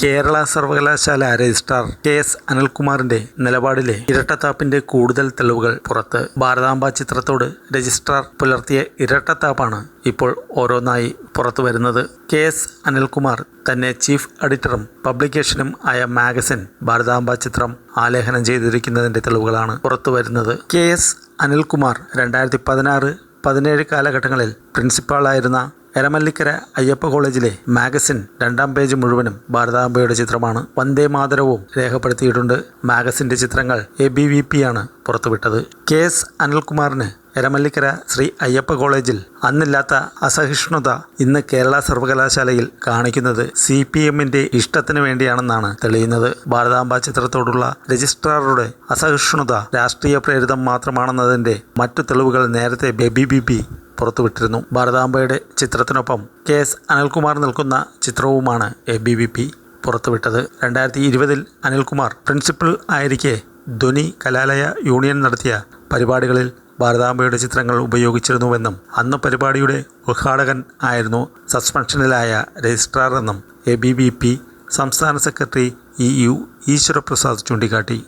കേരള സർവകലാശാല registrar K S അനിൽകുമാറിന്റെ നിലപാടിലെ ഇരട്ടത്താപ്പിന്റെ കൂടുതൽ തെളിവുകൾ പുറത്ത് ഭാരതാംബ ചിത്രത്തോട് രജിസ്ട്രാർ പുലർത്തിയ ഇരട്ടത്താപ്പാണ് ഇപ്പോൾ ഓരോന്നായി പുറത്തു വരുന്നത്. കെ എസ് അനിൽകുമാർ തന്നെ ചീഫ് എഡിറ്ററും പബ്ലിക്കേഷനും ആയ മാഗസിൻ ഭാരതാംബ ചിത്രം ആലേഖനം ചെയ്തിരിക്കുന്നതിന്റെ തെളിവുകളാണ് പുറത്തു വരുന്നത്. കെ എസ് അനിൽകുമാർ രണ്ടായിരത്തി പതിനാറ് പതിനേഴ് കാലഘട്ടങ്ങളിൽ പ്രിൻസിപ്പാളായിരുന്ന എരമല്ലിക്കര അയ്യപ്പ കോളേജിലെ മാഗസിൻ രണ്ടാം പേജ് മുഴുവനും ഭാരതാംബയുടെ ചിത്രമാണ് വന്ദേ മാതരവും രേഖപ്പെടുത്തിയിട്ടുണ്ട്. മാഗസിന്റെ ചിത്രങ്ങൾ എ ബി വി പി ആണ് പുറത്തുവിട്ടത്. കെ എസ് അനിൽകുമാറിന് എരമല്ലിക്കര ശ്രീ അയ്യപ്പ കോളേജിൽ അന്നില്ലാത്ത അസഹിഷ്ണുത ഇന്ന് കേരള സർവകലാശാലയിൽ കാണിക്കുന്നത് സി പി എമ്മിന്റെ ഇഷ്ടത്തിന് വേണ്ടിയാണെന്നാണ് തെളിയുന്നത്. ഭാരതാംബ ചിത്രത്തോടുള്ള രജിസ്ട്രാറുടെ അസഹിഷ്ണുത രാഷ്ട്രീയ പ്രേരിതം മാത്രമാണെന്നതിന്റെ മറ്റു തെളിവുകൾ നേരത്തെ ബേബി ബി പുറത്തുവിട്ടിരുന്നു. ഭാരതാംബയുടെ ചിത്രത്തിനൊപ്പം കെ എസ് അനിൽകുമാർ നിൽക്കുന്ന ചിത്രവുമാണ് എ ബി വി പി പുറത്തുവിട്ടത്. രണ്ടായിരത്തി ഇരുപതിൽ അനിൽകുമാർ പ്രിൻസിപ്പൽ ആയിരിക്കെ ധ്വനി കലാലയ യൂണിയൻ നടത്തിയ പരിപാടികളിൽ ഭാരതാംബയുടെ ചിത്രങ്ങൾ ഉപയോഗിച്ചിരുന്നുവെന്നും അന്ന് പരിപാടിയുടെ ഉദ്ഘാടകൻ ആയിരുന്നു സസ്പെൻഷനിലായ രജിസ്ട്രാർ എന്നും എ ബി വി പി സംസ്ഥാന സെക്രട്ടറി ഇ യു ഈശ്വരപ്രസാദ് ചൂണ്ടിക്കാട്ടി.